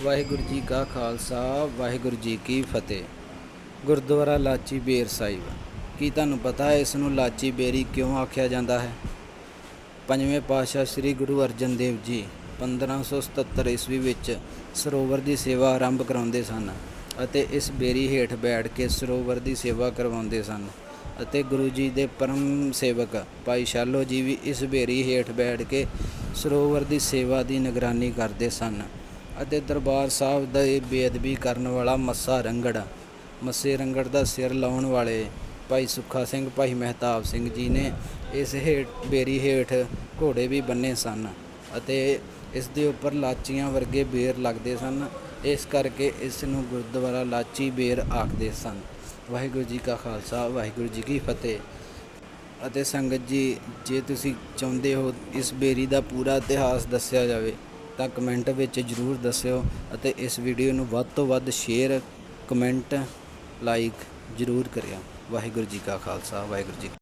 ਵਾਹਿਗੁਰੂ ਜੀ ਕਾ ਖਾਲਸਾ, ਵਾਹਿਗੁਰੂ ਜੀ ਕੀ ਫਤਿਹ। ਗੁਰਦੁਆਰਾ ਲਾਚੀ ਬੇਰ ਸਾਹਿਬ, ਕੀ ਤੁਹਾਨੂੰ ਪਤਾ ਹੈ ਇਸ ਨੂੰ ਲਾਚੀ ਬੇਰੀ ਕਿਉਂ ਆਖਿਆ ਜਾਂਦਾ ਹੈ? ਪੰਜਵੇਂ ਪਾਤਸ਼ਾਹ ਸ੍ਰੀ ਗੁਰੂ ਅਰਜਨ ਦੇਵ ਜੀ 1577 ਈਸਵੀ ਵਿੱਚ ਸਰੋਵਰ ਦੀ ਸੇਵਾ ਆਰੰਭ ਕਰਾਉਂਦੇ ਸਨ ਅਤੇ ਇਸ ਬੇਰੀ ਹੇਠ ਬੈਠ ਕੇ ਸਰੋਵਰ ਦੀ ਸੇਵਾ ਕਰਵਾਉਂਦੇ ਸਨ ਅਤੇ ਗੁਰੂ ਜੀ ਦੇ ਪਰਮ ਸੇਵਕ ਭਾਈ ਸ਼ਾਲੋ ਜੀ ਵੀ ਇਸ ਬੇਰੀ ਹੇਠ ਬੈਠ ਕੇ ਸਰੋਵਰ ਦੀ ਸੇਵਾ ਦੀ ਨਿਗਰਾਨੀ ਕਰਦੇ ਸਨ। ਅਤੇ ਦਰਬਾਰ ਸਾਹਿਬ ਦਾ ਇਹ ਬੇਅਦਬੀ ਕਰਨ ਵਾਲਾ ਮੱਸਾ ਰੰਗੜ। ਮੱਸੇ ਰੰਗੜ ਦਾ ਸਿਰ ਲਾਉਣ ਵਾਲੇ ਭਾਈ ਸੁੱਖਾ ਸਿੰਘ, ਭਾਈ ਮਹਿਤਾਬ ਸਿੰਘ ਜੀ ਨੇ ਇਸ ਹੇਠ, ਬੇਰੀ ਹੇਠ ਘੋੜੇ ਵੀ ਬੰਨੇ ਸਨ ਅਤੇ ਇਸ ਦੇ ਉੱਪਰ ਲਾਚੀਆਂ ਵਰਗੇ ਬੇਰ ਲੱਗਦੇ ਸਨ। ਇਸ ਕਰਕੇ ਇਸ ਨੂੰ ਗੁਰਦੁਆਰਾ ਲਾਚੀ ਬੇਰ ਆਖਦੇ ਸਨ। ਵਾਹਿਗੁਰੂ ਜੀ ਕਾ ਖਾਲਸਾ, ਵਾਹਿਗੁਰੂ ਜੀ ਕੀ ਫਤਿਹ। ਅਤੇ ਸੰਗਤ ਜੀ, ਜੇ ਤੁਸੀਂ ਚਾਹੁੰਦੇ ਹੋ ਇਸ ਬੇਰੀ ਦਾ ਪੂਰਾ ਇਤਿਹਾਸ ਦੱਸਿਆ ਜਾਵੇ ਤਾਂ ਕਮੈਂਟ ਵਿੱਚ ਜਰੂਰ ਦੱਸਿਓ ਅਤੇ ਇਸ ਵੀਡੀਓ ਨੂੰ ਵੱਧ ਤੋਂ ਵੱਧ ਸ਼ੇਅਰ ਕਮੈਂਟ ਲਾਈਕ ਜਰੂਰ ਕਰਿਓ। ਵਾਹਿਗੁਰੂ ਜੀ ਕਾ ਖਾਲਸਾ, ਵਾਹਿਗੁਰੂ ਜੀ